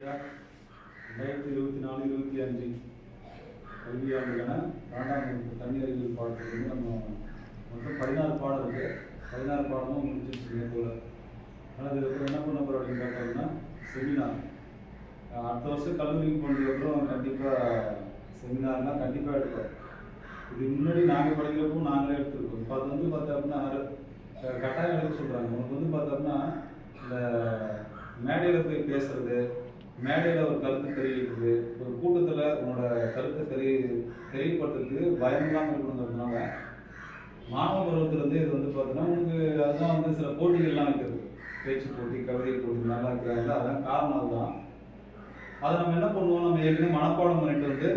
ரெண்டாயிரத்தி இருபத்தி நாலு இருபத்தி அஞ்சு கல்வியாண்டுக்கான இரண்டாம் வகுப்பு தனி அறிவியல் பாடத்துக்கு வந்து நம்ம மொத்தம் பதினாறு பாடம் இருக்குது பதினாறு பாடமும் முடிஞ்சிருச்சு போல். ஆனால் இதுக்கப்புறம் என்ன பண்ண போகிறோம் அப்படின்னு பார்த்தோம்னா செமினார் அடுத்த வருஷம் கல்லூரிக்கு போனதுக்கப்புறம் கண்டிப்பாக செமினார்னால் கண்டிப்பாக எடுப்போம். இது முன்னாடி நாங்கள் படிக்கிறப்போ நாங்களே எடுத்துருக்கோம். இப்போ அது வந்து பார்த்தோம்னா கட்டாயம் எடுக்க சொல்கிறாங்க உனக்கு வந்து பார்த்தோம்னா இந்த மேடையில் போய் பேசுறது மேடையில் ஒரு கருத்து தெரிவிக்கிறது ஒரு கூட்டத்தில் உன்னோட கருத்தை தெரிய தெரியப்படுத்துறதுக்கு பயம் இருக்கணுங்கிறதுனால மாணவ பருவத்திலேருந்து இது வந்து பார்த்தோன்னா உனக்கு அதுதான் வந்து சில போட்டிகள்லாம் இருக்குது. பேச்சு போட்டி கவிதை போட்டி நல்லா இருக்கிறாங்க அதான் காரணம் அதுதான். அதை நம்ம என்ன பண்ணுவோம்? நம்ம ஏற்கனவே மனப்பாடம் பண்ணிட்டு வந்து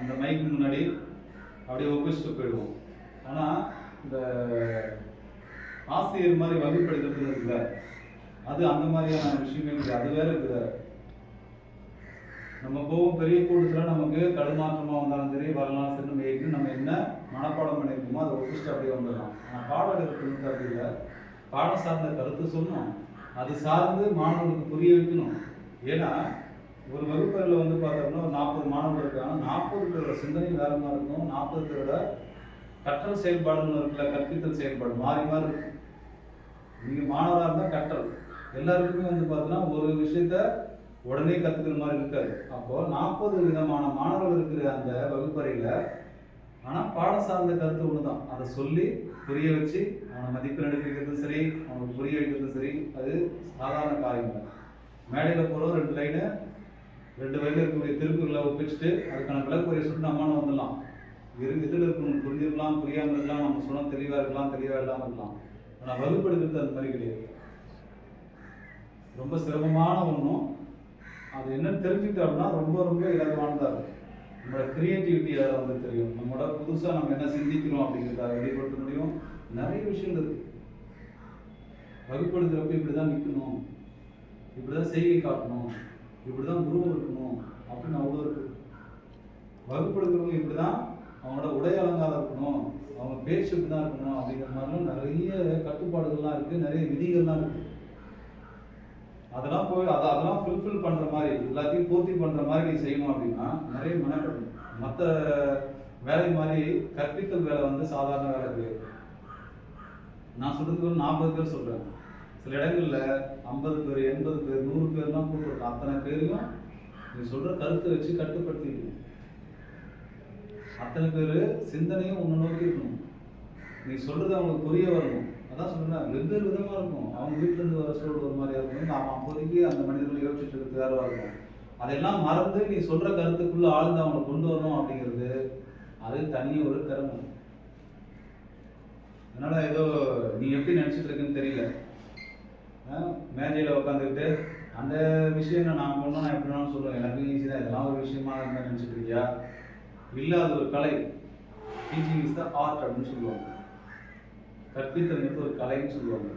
அந்த மைக்கு முன்னாடி அப்படியே ஒப்பிச்சுட்டு போயிடுவோம். ஆனால் இந்த ஆசிரியர் மாதிரி வகுப்பெடுக்கிறது இருக்குல்ல அது அந்த மாதிரியான விஷயமே இல்லை அது வேற இருக்குது. நம்ம போகும் பெரிய கூட்டத்தில் நமக்கு தடுமாற்றமாக வந்தாலும் சரி வரலாம் சரி நம்ம ஏற்கனவே நம்ம என்ன மனப்பாடம் பண்ணியிருக்கோமோ அதை ஒப்பிச்சுட்டு அப்படியே வந்துடலாம். ஆனால் பாடம் எடுக்கிறது அப்படி இல்லை பாடம் சார்ந்த கருத்து சொன்னோம் அது சார்ந்து மாணவர்களுக்கு புரிய வைக்கணும். ஏன்னா ஒரு வகுப்பறையில் வந்து பார்த்தோம்னா ஒரு நாற்பது மாணவர்கள் இருக்காங்க. நாற்பது பேரோட சிந்தனை வேற மாதிரி இருக்கும். நாற்பது பேரோட கற்றல் செயல்பாடுன்னு இருக்குல்ல கற்பித்தல் செயல்பாடு மாறி மாறி இருக்கும். நீங்கள் மாணவராக இருந்தால் கற்றல். எல்லாருக்குமே வந்து பார்த்தோன்னா ஒரு விஷயத்த உடனே கத்துக்கிற மாதிரி இருக்காது. அப்போ நாற்பது விதமான மாணவர்கள் இருக்கிற அந்த வகுப்பறையில ஆனால் பாடம் சார்ந்த கருத்து ஒண்ணுதான். அதை சொல்லி புரிய வச்சு அவனை மதிப்பெண் எடுக்க சரி அவனுக்கு புரிய வைக்கிறதும் சரி அது சாதாரண காரியம் இல்லை மேடையில் போகிறோம் ரெண்டு லைனு ரெண்டு வயதில் இருக்கக்கூடிய திருக்குறளை ஒப்பிச்சுட்டு அதுக்கான விளக்குறையை சொல்லிட்டு நம்மான வந்துடலாம். இரு இதில் இருக்கணும். புரிஞ்சிருக்கலாம் புரியாமல் இருக்கலாம் நம்ம சொன்னால் தெளிவாக இருக்கலாம் தெளிவாக இல்லாமல் இருக்கலாம். ஆனால் வகுப்பெடுக்கிறது அந்த மாதிரி கிடையாது. ரொம்ப சிரமமான ஒன்றும் அது என்னன்னு தெரிஞ்சுக்கிட்டோம்னா ரொம்ப ரொம்ப இலகுவானதாக இருக்கும். நம்மளோட கிரியேட்டிவிட்டி அதில் வந்து தெரியும்? நம்மளோட புதுசாக நம்ம என்ன சிந்திக்கிறோம் அப்படிங்கிறத வெளிப்படுத்த முடியும். நிறைய விஷயங்கள் இருக்குது வகுப்படுத்துகிறப்ப இப்படி தான் நிற்கணும் இப்படி தான் செய்கை காட்டணும். இப்படி தான் உருவம் இருக்கணும் அப்படின்னு அவ்வளோ இருக்குது வகுப்படுத்துறவங்க இப்படி தான் அவங்களோட உடை அலங்காரம் இருக்கணும். அவங்க பேச்சு இப்படி தான் இருக்கணும் அப்படிங்கிற மாதிரிலாம் நிறைய கட்டுப்பாடுகள்லாம் இருக்குது நிறைய விதிகள்லாம் இருக்குது அதெல்லாம் போய் அதை அதெல்லாம் ஃபுல்ஃபில் பண்ற மாதிரி எல்லாத்தையும் பூர்த்தி பண்ற மாதிரி நீ செய்யணும் அப்படின்னா நிறைய மெனக்கடணும் மற்ற வேலை மாதிரி கற்பித்தல் வேலை வந்து சாதாரண வேலை கிடையாது. நான் சொல்றதுக்கு ஒரு நாற்பது பேர் சொல்றேன். சில இடங்கள்ல ஐம்பது பேர் எண்பது பேர் நூறு பேர்லாம் கூப்பிட்டுருக்கோம் அத்தனை பேரையும் நீ சொல்ற கருத்தை வச்சு கட்டுப்படுத்திக்கணும். அத்தனை பேர் சிந்தனையும் உன்னை நோக்கி இருக்கணும். நீ சொல்றது அவங்களுக்கு புரிய வரணும். அதான் சொன்னேன் வெவ்வேறு விதமா இருக்கும். அவங்க வீட்டுல இருந்து வர சூழல் ஒரு மாதிரியா இருக்கும். நாம அப்போதைக்கு அந்த மனிதர்கள் யோசிச்சுட்டு இருக்கிறது வேறவா இருக்கும். அதெல்லாம் மறந்து நீ சொல்ற கருத்துக்குள்ள ஆழ்ந்து அவங்களை கொண்டு வரணும் அப்படிங்கிறது அது தனி ஒரு திறமை. அதனால ஏதோ நீ எப்படி நினைச்சிட்டு இருக்குன்னு தெரியல. ஆஹ் மேஜையில உட்காந்துக்கிட்டு அந்த விஷயம் நான் பண்ணோம் நான் எப்படி வேணாலும் சொல்லுவேன். எனக்கு ஈஸி தான். இதெல்லாம் ஒரு விஷயமா இருந்தா நினைச்சிட்டு இருக்கியா? இல்ல அது ஒரு கலை. டீச்சிங் இஸ் த ஆர்ட் அப்படின்னு சொல்லுவாங்க. கற்பித்தல்ங்கிறது ஒரு கலைன்னு சொல்லுவாங்க.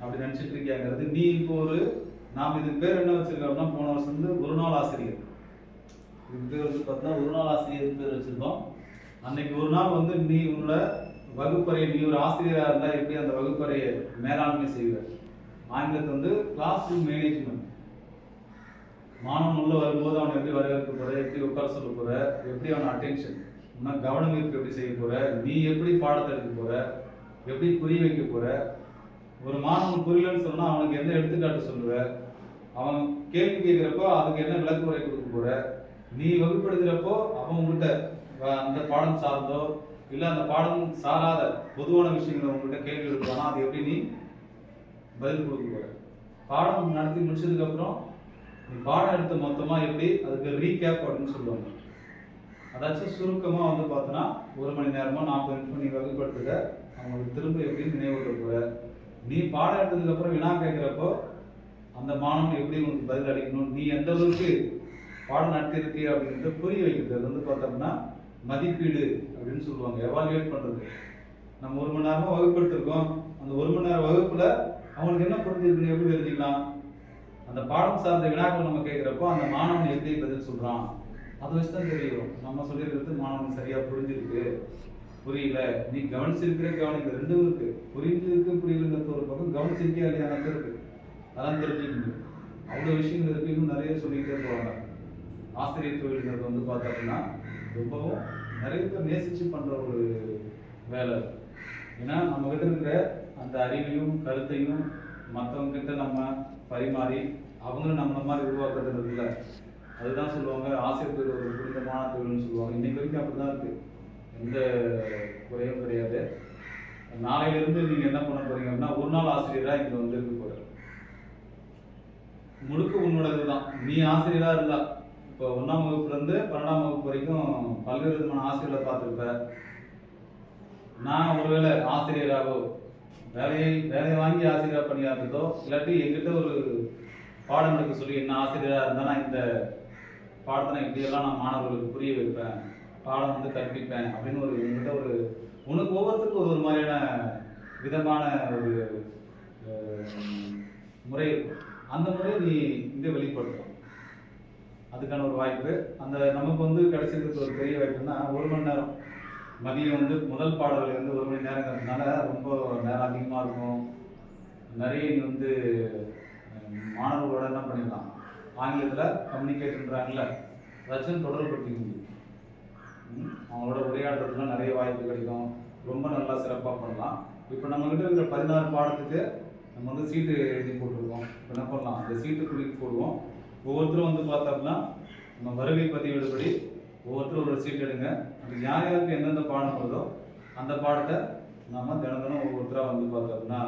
அப்படி நினச்சிட்டு இருக்கியாங்கிறது நீ இப்போ ஒரு நாம் இதுக்கு பேர் என்ன வச்சிருக்கோம்னா போன வருஷம் வந்து ஒரு நாள் ஆசிரியர். இதுக்கு பேர் வந்து பார்த்தீங்கன்னா ஒரு நாள் ஆசிரியர் பேர் வச்சுருந்தோம். அன்னைக்கு ஒரு நாள் வந்து நீ உன்னோட வகுப்பறையை நீ ஒரு ஆசிரியராக இருந்தால் எப்படி அந்த வகுப்பறையை மேலாண்மை செய்வ ஆங்கிலத்தை வந்து கிளாஸ் ரூம் மேனேஜ்மெண்ட் மாணவன் உள்ள வரும்போது அவனை எப்படி வரவேற்க போற எப்படி உட்கார சொல்ல போற எப்படி அவனை அட்டென்ஷன் உன்ன கவனம் ஈர்ப்பு எப்படி செய்ய போற நீ எப்படி பாடத்தை எடுக்க போற எப்படி புரிய வைக்க போற? ஒரு மாணவன் புரியலன்னு சொன்னா அவனுக்கு என்ன எடுத்துக்காட்டு சொல்லுவ? அவன் கேள்வி கேட்கிறப்போ அதுக்கு என்ன விளக்குமுறை கொடுக்க போற? நீ வகுப்படுத்துறப்போ அவன் உங்கள்கிட்ட அந்த பாடம் சார்ந்தோ இல்ல அந்த பாடம் சாராத பொதுவான விஷயங்களை உங்ககிட்ட கேள்வி எடுப்பானா அது எப்படி நீ பதில் கொடுக்க போற? பாடம் நடத்தி முடிச்சதுக்கு அப்புறம் நீ பாடம் எடுத்த மொத்தமா எப்படி அதுக்கு ரீகேப் அப்படின்னு சொல்லுவாங்க. அதாச்சும் சுருக்கமாக வந்து பார்த்தோன்னா ஒரு மணி நேரமாக நாற்பது நிமிஷம் நீ வகுப்படுத்துக அவங்களுக்கு திரும்ப எப்படி நினைவூட்ட போற நீ பாடம் எடுத்ததுக்கு அப்புறம் வினா கேட்குறப்போ அந்த மாணவன் எப்படி உனக்கு பதில் அளிக்கணும்? நீ எந்த அளவுக்கு பாடம் நடத்திருக்கு அப்படின்றத புரிய வைக்கிறது. அது வந்து பார்த்தோம்னா மதிப்பீடு அப்படின்னு சொல்லுவாங்க. எவாலுவேட் பண்ணுறது நம்ம ஒரு மணி நேரமாக வகுப்படுத்திருக்கோம் அந்த ஒரு மணி நேரம் வகுப்பில் அவங்களுக்கு என்ன புரிஞ்சிருக்குன்னு எப்படி தெரிஞ்சுக்கலாம்? அந்த பாடம் சார்ந்த வினாக்கள் நம்ம கேட்குறப்போ அந்த மாணவன் எப்படி பதில் சொல்கிறான் அதை வச்சு தான் தெரியும் நம்ம சொல்லியிருக்கிறது மாணவன் சரியாக புரிஞ்சிருக்கு. புரியல. நீ கவனிச்சிருக்கிற கவனிக்க ரெண்டும் இருக்கு. புரிஞ்சிருக்கு புரியலங்கிறது ஒரு பக்கம் கவனிச்சிருக்கே இல்லையானது இருக்கு. அதெல்லாம் தெரிஞ்சுக்க முடியும் அவ்வளோ விஷயங்கள் இருக்கு. இன்னும் நிறைய சொல்லிக்கிட்டே ஆசிரியர் தொழில்ங்கிறது வந்து பார்த்தோம்னா ரொம்பவும் நிறைய பேர் நேசிச்சு பண்ணுற ஒரு வேலை ஏன்னா நம்ம கிட்ட இருக்கிற அந்த அறிவையும் கருத்தையும் மற்றவங்க கிட்ட நம்ம பரிமாறி அவங்களும் நம்மள மாதிரி உருவாக்குறது இல்லை அதுதான் சொல்லுவாங்க ஆசிரியர் தொழில் ஒரு புனிதமான தொழில்னு சொல்லுவாங்க. இன்னைக்கு வரைக்கும் அப்படிதான் இருக்கு. எந்த குறையும் கிடையாது. நாளையிலிருந்து நீங்க என்ன பண்ண போறீங்க அப்படின்னா ஒரு நாள் ஆசிரியரா இங்க வந்து இருக்க போற முழுக்க உன்னோடது தான். நீ ஆசிரியரா இருந்தா இப்போ ஒன்றாம் வகுப்புல இருந்து பன்னெண்டாம் வகுப்பு வரைக்கும் பல்வேறு விதமான ஆசிரியர்களை பார்த்துருப்ப. நான் ஒருவேளை ஆசிரியராகவோ வேலையை வேலையை வாங்கி ஆசிரியரா பணியாற்றுதோ இல்லாட்டி எங்கிட்ட ஒரு பாடம் எடுக்க சொல்லி என்ன ஆசிரியரா இருந்தா நான் இந்த பாடத்தை நான் இப்படியெல்லாம் நான் மாணவர்களுக்கு புரிய வைப்பேன். பாடம் வந்து கற்பிப்பேன் அப்படின்னு ஒரு என்கிட்ட ஒரு உனக்கு ஒவ்வொருத்தருக்கும் ஒரு ஒரு மாதிரியான விதமான ஒரு முறை இருக்கும். அந்த முறையை நீ இங்கே வெளிப்படுத்தணும். அதுக்கான ஒரு வாய்ப்பு. அந்த நமக்கு வந்து கிடைச்சிருக்கிறது ஒரு பெரிய வாய்ப்புன்னா ஒரு மணி நேரம். மதியம் வந்து முதல் பாடல்கள் வந்து ஒரு மணி நேரங்கிறதுனால ரொம்ப நேரம் அதிகமாக இருக்கும். நிறைய நீ வந்து மாணவர்களோட என்ன பண்ணிடலாம்? ஆங்கிலத்தில் கம்யூனிகேட்ன்றாங்கல்ல வச்சு தொடர்புபடுத்திக்க அவங்களோட உரையாடுறதுலாம் நிறைய வாய்ப்பு கிடைக்கும். ரொம்ப நல்லா சிறப்பாக பண்ணலாம். இப்போ நம்மகிட்ட இருக்கிற பதினாறு பாடத்துக்கு நம்ம வந்து சீட்டு எழுதி போட்டிருக்கோம். இப்போ என்ன பண்ணலாம்? அந்த சீட்டு குலுக்கி போடுவோம். ஒவ்வொருத்தரும் வந்து பார்த்தோம்னா நம்ம வருகை பதிவேடுபடி ஒவ்வொருத்தரும் ஒரு சீட் எடுங்க. அது யார் யாருக்கு எந்தெந்த பாடம் வருதோ அந்த பாடத்தை நம்ம தினம் தினம் ஒவ்வொருத்தராக வந்து பார்த்தோம்னா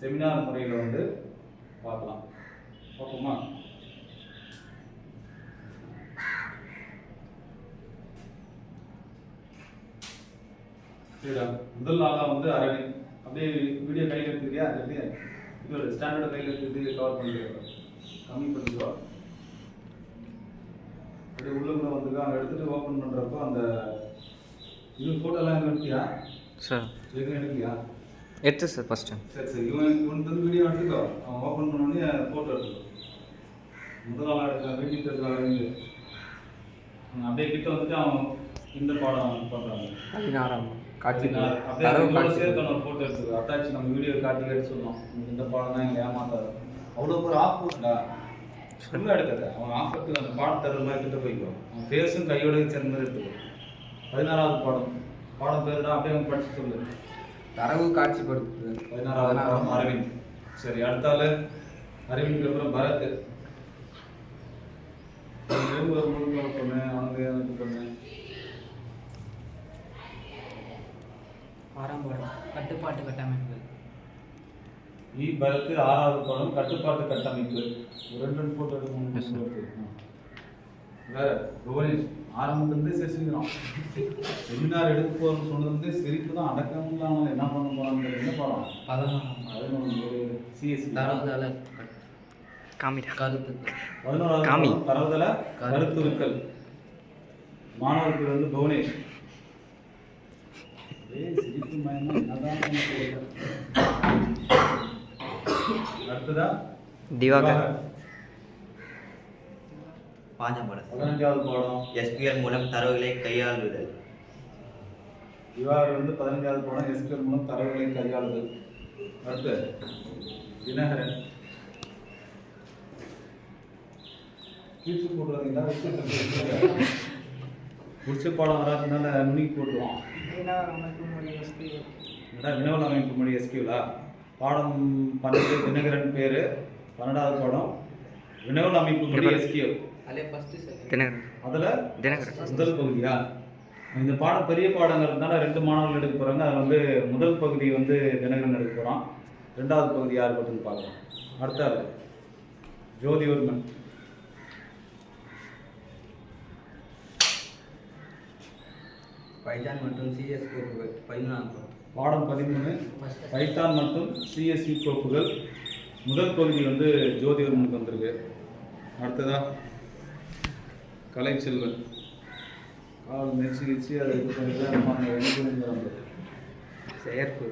செமினார் முறையில் வந்து பார்க்கலாம். பார்ப்போமா? சரிடா முதல் நாளாக வந்து அரவிந்த் அப்படியே வீடியோ கையில் எடுத்துக்கியா அது அப்படியே இதோட ஸ்டாண்டர்ட் கையில் எடுத்துக்கிட்டு கவர் பண்ணிக்கிறோம் கம்மி பண்ணிக்கோ அப்படியே உள்ள கூட வந்துருக்கா. அங்கே எடுத்துட்டு ஓப்பன் பண்ணுறப்போ அந்த இது ஃபோட்டோலாம் எதுவும் எடுத்தியா? சார். எதுவும் எடுக்கலையா எடுத்து சார் ஃபஸ்ட்டு சரி சரி. இவன் இவனுக்கு வந்து வீடியோ எடுத்துக்கோ. அவன் ஓப்பன் பண்ணோடனே ஃபோட்டோ எடுத்துக்கோ. முதல் நாளாக எடுக்கிற வீட்டுக்கு அவன் அப்படியே கிட்ட வந்துட்டு அவன் இந்த பாடம் பண்ணுறாங்க பதினாறாம். காட்சி தரவு காட்சி ஒரு photo எடுத்துக்கோ. attach நம்ம video காட்டி கேட்டு. உனக்கு இந்த பாடம் தான் எங்களை ஏமாத்தாது. அவ்வளோ ஒரு இருக்குடா. சும்மா எடுக்காத. அவன் offer க்கு அந்த பாடம் தர்ற மாதிரி கிட்ட போய்க்கோ. அவன் உம் கையோட சேர்ந்த மாதிரி எடுத்துக்கோ. பதினாறாவது பாடம் பாடம் பேருடா அப்படியே அவன் படிச்சு சொல்லு தரவு காட்சிப்படுத்துதல் பதினாறாவது பாடம் அரவிந்த் சரி அடுத்த ஆளு அரவிந்த் அப்புறம் பரத் பொண்ணு எனக்கு பொண்ணு ஆறாம் பாடம் கட்டுப்பாட்டு கட்டமைப்புகள் இ பரத்து ஆறாவது பாடம் கட்டுப்பாட்டு கட்டமைப்பு. ஒரு ரெண்டு போட்டோ. வேற புவனேஷ் ஆரம்பத்துலேருந்தே சிரிச்சுக்கிறான் செமினார் எடுக்க போகிறோம்னு சொன்னதுலேருந்தே சிரிப்பு தான் அடக்கம் இல்லாமல் என்ன பண்ண போகிறாங்க என்ன பாடம் பதினொன்று சிஎஸ்சி. தரவுதள காமிடா. கருத்துக்கள். பதினோராவது காமி. தரவுதள கருத்துருக்கள். மாணவர்கள் வந்து புவனேஷ் ஏய், சிரிப்பு மயமா என்னதான் நமக்கு தெரியல. அடுத்ததா? திவாகர். பாஞ்சம் பாடம் பதினஞ்சாவது பாடம். எஸ்பிஎல் மூலம் தரவுகளை கையாளுதல் திவாகர் வந்து பதினஞ்சாவது பாடம் எஸ்கர் மூலம் தரவுகளை கையாளுதல் அடுத்து தினகரன். கீழ்ச்சி போட்டுறீங்களா பிடிச்ச பாடம் வராதுனால நுணுக்கி போட்டுருவான் என்னடா வினவல் அமைப்பு மொழி எஸ்கியூலா பாடம் பன்னெண்டு தினகரன் பேர் பன்னெண்டாவது பாடம். வினவல் அமைப்பு மொழி எஸ்கியூ அதிலே முதல் பகுதியா? இந்த பாடம் பெரிய பாடங்கிறதுனால ரெண்டு மாணவர்கள் எடுக்க போகிறாங்க அதில் வந்து முதல் பகுதி வந்து தினகரன் எடுக்க போகிறான் ரெண்டாவது பகுதி யார் பட்டுன்னு பார்க்கலாம். அடுத்த ஆளு ஜோதிவர்மன். பைதான் மற்றும் சிஎஸ் கோப்புகள். பதிமூணாம் பாடம் பதிமூணு. பைத்தான் மற்றும் சிஎஸ்சி கோப்புகள். முதல் பகுதி வந்து ஜோதிவர்மனுக்கு வந்திருக்கு. அடுத்ததா? கலைச்செல்வன். கால் நெச்சு கிச்சு அதை இது பண்ணி தான் நம்ம செயற்கை.